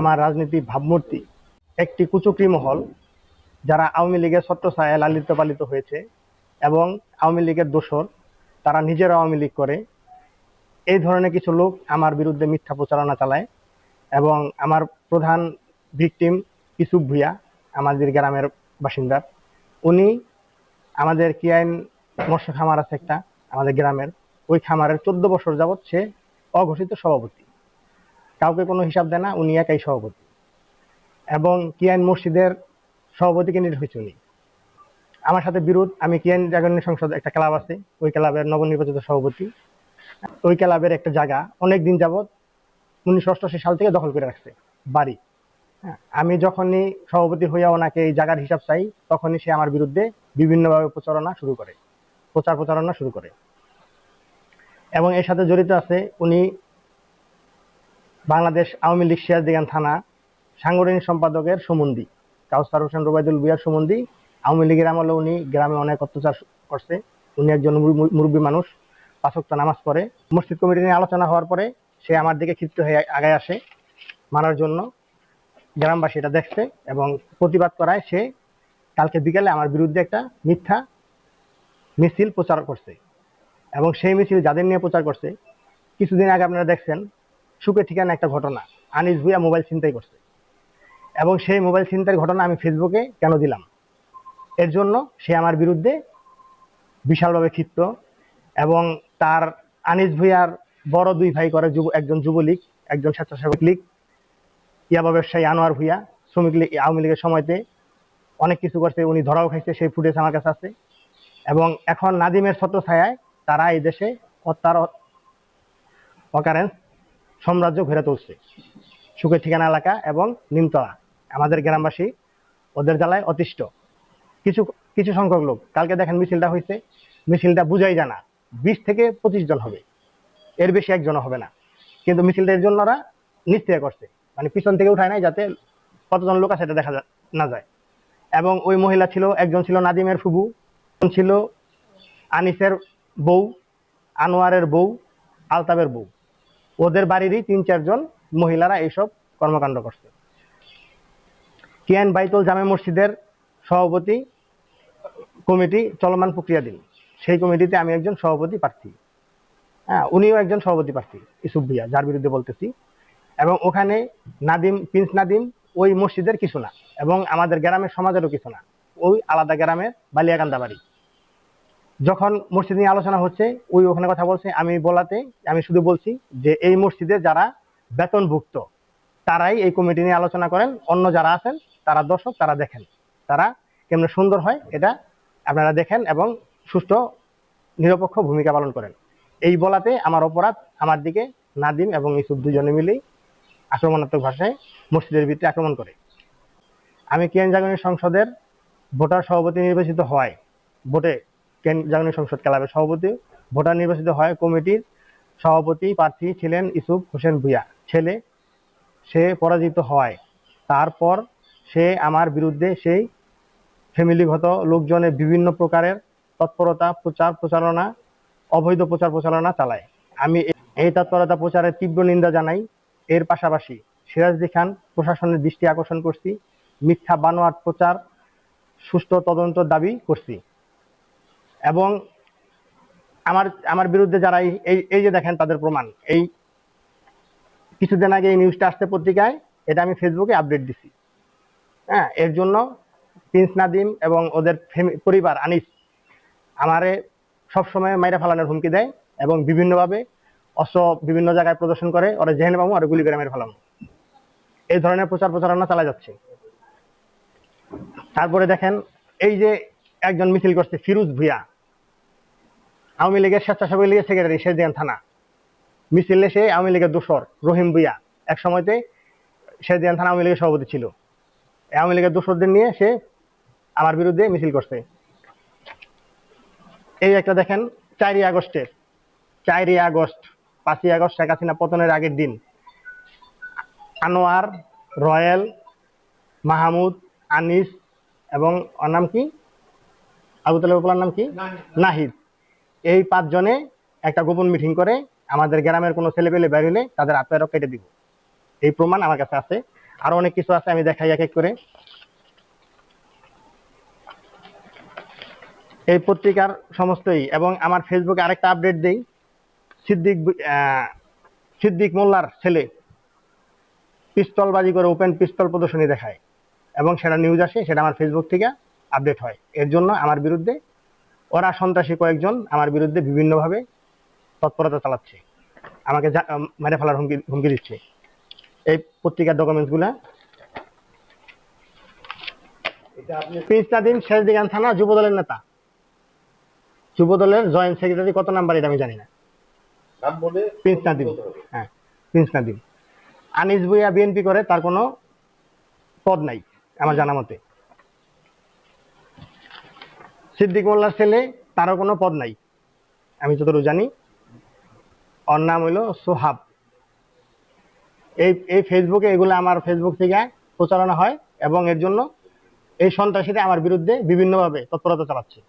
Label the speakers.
Speaker 1: আমার রাজনীতি ভাবমূর্তি। একটি কুচক্রি মহল, যারা আওয়ামী লীগের ছত্র ছত্রছায়ায় লালিত পালিত হয়েছে এবং আওয়ামী লীগের দোসর তারা নিজেরা আওয়ামী লীগ করে। এই ধরনের কিছু লোক আমার বিরুদ্ধে মিথ্যা প্রচারণা চালায় এবং আমার প্রধান ভিকটিম ইসুফ ভুইয়া, আমাদের গ্রামের বাসিন্দা। উনি আমাদের কিয়াইন মৎস্য খামার আছে একটা, আমাদের গ্রামের। ওই খামারের চোদ্দ বছর যাবৎ সে অঘোষিত সভাপতি। কাউকে কোনো হিসাব দেয় না উনি একাই সভাপতি। এবং কিয়াইন মসজিদের সভাপতি ক্যান্ডিডেট হয়েছে উনি। আমার সাথে বিরোধ আমি কিয়ান জাগরণী সংসদ একটা ক্লাব আছে ওই ক্লাবের নবনির্বাচিত সভাপতি। ওই ক্লাবের একটা জায়গা অনেক দিন যাবৎ উনিশশো অষ্টআশি সাল থেকে দখল করে রাখছে বাড়ি। হ্যাঁ, আমি যখনই সভাপতি হইয়া ওনাকে এই জায়গার হিসাব চাই তখনই সে আমার বিরুদ্ধে বিভিন্নভাবে প্রচারণা শুরু করে প্রচার প্রচারণা শুরু করে। এবং এর সাথে জড়িত আছে উনি বাংলাদেশ আওয়ামী লীগ সিরাজদিগান থানা সাংগঠনিক সম্পাদকের সুমন্দি, কাউসার হোসেন রুবাইদুল বিয়ার সুমন্দি। আওয়ামী লীগের আমলে উনি গ্রামে অনেক অত্যাচার করছে। উনি একজন মুরব্বী- মানুষ। পাঁচক্ত নামাজ পড়ে। মসজিদ কমিটি নিয়ে আলোচনা হওয়ার পরে সে আমার দিকে ক্ষিপ্ত হয়ে আগায় আসে মানার জন্য। গ্রামবাসী এটা দেখছে এবং প্রতিবাদ করায় সে কালকে বিকেলে আমার বিরুদ্ধে একটা মিথ্যা মিছিল প্রচার করছে। এবং সেই মিছিল যাদের নিয়ে প্রচার করছে, কিছুদিন আগে আপনারা দেখছেন সুখে ঠিকানা একটা ঘটনা। আনিস ভুইয়া মোবাইল ছিনতাই করছে। এবং সেই মোবাইল ছিনতাইয়ের ঘটনা আমি ফেসবুকে কেন দিলাম? এর জন্য সে আমার বিরুদ্ধে বিশালভাবে ক্ষিপ্ত এবং তার আনিস ভুইয়ার বড় দুই ভাই করে যুব, একজন যুবলীগ, একজন স্বেচ্ছাসেবক লীগ, ইয়াবা ব্যবসায়ী আনোয়ার ভুইয়া, শ্রমিক লীগ, আওয়ামী লীগের সময়তে অনেক কিছু করছে, উনি ধরাও খাইছে, সেই ফুটেজ আমার কাছে আছে। এবং এখন নাদিমের ছত্র ছায়ায় তারা এই দেশে হত্যার অকারেন্স সাম্রাজ্য ঘিরে তুলছে। সুখের ঠিকানা এলাকা এবং নিমতলা, আমাদের গ্রামবাসী ওদের জ্বালায় অতিষ্ঠ। কিছু কিছু সংখ্যক লোক, কালকে দেখেন মিছিলটা হয়েছে মিছিলটা বুঝাই জানা বিশ থেকে পঁচিশ জন হবে। এর বেশি একজন হবে না। কিন্তু মিছিলটা এর জন্য ওরা নিশ্চয় করছে। মানে পিছন থেকে উঠায় নাই যাতে কতজন লোক আছে এটা দেখা না যায়। এবং ওই মহিলা ছিল, একজন ছিল নাদিমের ফুবু ছিল আনিসের বউ, আনোয়ারের বউ, আলতাবের বউ। ওদের বাড়িরই তিন, চারজন মহিলারা এইসব কর্মকাণ্ড করছে। কিয়ান বাইতুল জামে মসজিদের সভাপতি কমিটি চলমান প্রক্রিয়াধীন। সেই কমিটিতে আমি একজন সভাপতি প্রার্থী। হ্যাঁ উনিও একজন সভাপতি প্রার্থী, ইসুফ ভুইয়া, যার বিরুদ্ধে বলতেছি। এবং ওখানে নাদিম, প্রিন্স নাদিম, ওই মসজিদের কিছু না। এবং আমাদের গ্রামের সমাজেরও কিছু না। ওই আলাদা গ্রামের বালিয়াকান্দা বাড়ি যখন মসজিদ নিয়ে আলোচনা হচ্ছে, ওই ওখানে কথা বলছে, আমি বলাতে, আমি শুধু বলছি যে এই মসজিদে যারা বেতনভুক্ত, তারাই এই কমিটি নিয়ে আলোচনা করেন। অন্য যারা আছেন, তারা দর্শক, তারা দেখেন। তারা কেমন সুন্দর হয়, এটা আপনারা দেখেন এবং সুষ্ঠু, নিরপেক্ষ ভূমিকা পালন করেন। এই বলাতে আমার অপরাধ, আমার দিকে নাদিম এবং ইসুফ দুজনে মিলেই আক্রমণাত্মক ভাষায় মসজিদের ভিত্তি আক্রমণ করে। আমি কেন জাগরণী সংসদের ভোটার সভাপতি নির্বাচিত হয় ভোটে জাগরণী সংসদ ক্লাবের সভাপতি, ভোটার নির্বাচিত হয় কমিটির সভাপতি প্রার্থী ছিলেন ইসুফ হোসেন ভুইয়া। ছেলে, সে পরাজিত হয়। তারপর সে আমার বিরুদ্ধে সেই ফ্যামিলিগত লোকজনের বিভিন্ন প্রকারের তৎপরতা প্রচার প্রচারণা, অবৈধ প্রচার প্রচারণা চালায়। আমি এই তৎপরতা প্রচারের তীব্র নিন্দা জানাই। এর পাশাপাশি সিরাজদি খান প্রশাসনের দৃষ্টি আকর্ষণ করছি। মিথ্যা বানোয়াট প্রচার, সুষ্ঠু তদন্ত দাবি করছি। এবং আমার আমার বিরুদ্ধে যারা এই- এই যে দেখেন তাদের প্রমাণ, এই কিছুদিন আগে এই নিউজটা আসতে পত্রিকায়, এটা আমি ফেসবুকে আপডেট দিছি। হ্যাঁ এর জন্য প্রিন্স নাদিম এবং ওদের পরিবার আনিস আমারে সবসময় মাইরা ফালানোর হুমকি দেয় এবং বিভিন্নভাবে অস্ত্র বিভিন্ন জায়গায় প্রদর্শন করে, ওরা জেহেন বাবু আর গুলি করে মেরে এই ধরনের প্রচার প্রচারণা চালা যাচ্ছে। তারপরে দেখেন, এই যে একজন মিছিল করছে ফিরুজ ভুইয়া আওয়ামী লীগের স্বেচ্ছাসেবক লীগের সেক্রেটারি শেরদিয়ান থানা। মিছিলে সে আওয়ামী লীগের দোসর রহিম ভুইয়া এক সময়তে শেরদিয়ান থানা আওয়ামী লীগের সভাপতি ছিল। আওয়ামী লীগের দোসরদের নিয়ে সে আমার বিরুদ্ধে মিছিল করছে। এই একটা দেখেন চারই আগস্টের চারই আগস্ট পাঁচই আগস্ট শেখ হাসিনা পতনের আগের দিন। আনোয়ার রয়েল মাহমুদ আনিস এবং ওর নাম কি? আবু তালেব নাম কি? নাহিদ। এই পাঁচজনে একটা গোপন মিটিং করে আমাদের গ্রামের কোনো ছেলে পেলে বের হলে তাদের আত্মারও কেটে দিব। এই প্রমাণ আমার কাছে আছে। আরও অনেক কিছু আছে, আমি দেখাই এক এক করে। এই পত্রিকার সমস্তই এবং আমার ফেসবুকে আরেকটা আপডেট দেই। সিদ্দিক সিদ্দিক মোল্লার ছেলে পিস্তল বাজি করে ওপেন পিস্তল প্রদর্শনী দেখায় এবং সেটা নিউজ আসে, সেটা আমার ফেসবুক থেকে আপডেট হয়। এর জন্য আমার বিরুদ্ধে ওরা সন্ত্রাসী কয়েকজন আমার বিরুদ্ধে বিভিন্নভাবে তৎপরতা চালাচ্ছে। আমাকে মেরে ফেলার হুমকি হুমকি দিচ্ছে। এই পত্রিকার ডকুমেন্টসগুলা
Speaker 2: এটা
Speaker 1: প্রিন্স নাদিম শেষ দিগান থানা যুবদলের নেতা। যুবদলের জয়েন্ট সেক্রেটারি কত নাম্বার এটা আমি জানি না। প্রিন্স নাদিম হ্যাঁ প্রিন্স নাদিম। আনিস ভুইয়া বিএনপি করে তার কোনো পদ নাই আমার জানা মতে। সিদ্দিক মোল্লার ছেলে, তারও কোনো পদ নাই। আমি যতটুকু জানি, ওর নাম হইল সোহাব। এই এই ফেসবুকে এগুলো আমার ফেসবুক থেকে প্রচারণা হয় এবং এর জন্য এই সন্ত্রাসীরা আমার বিরুদ্ধে বিভিন্নভাবে তৎপরতা চালাচ্ছে।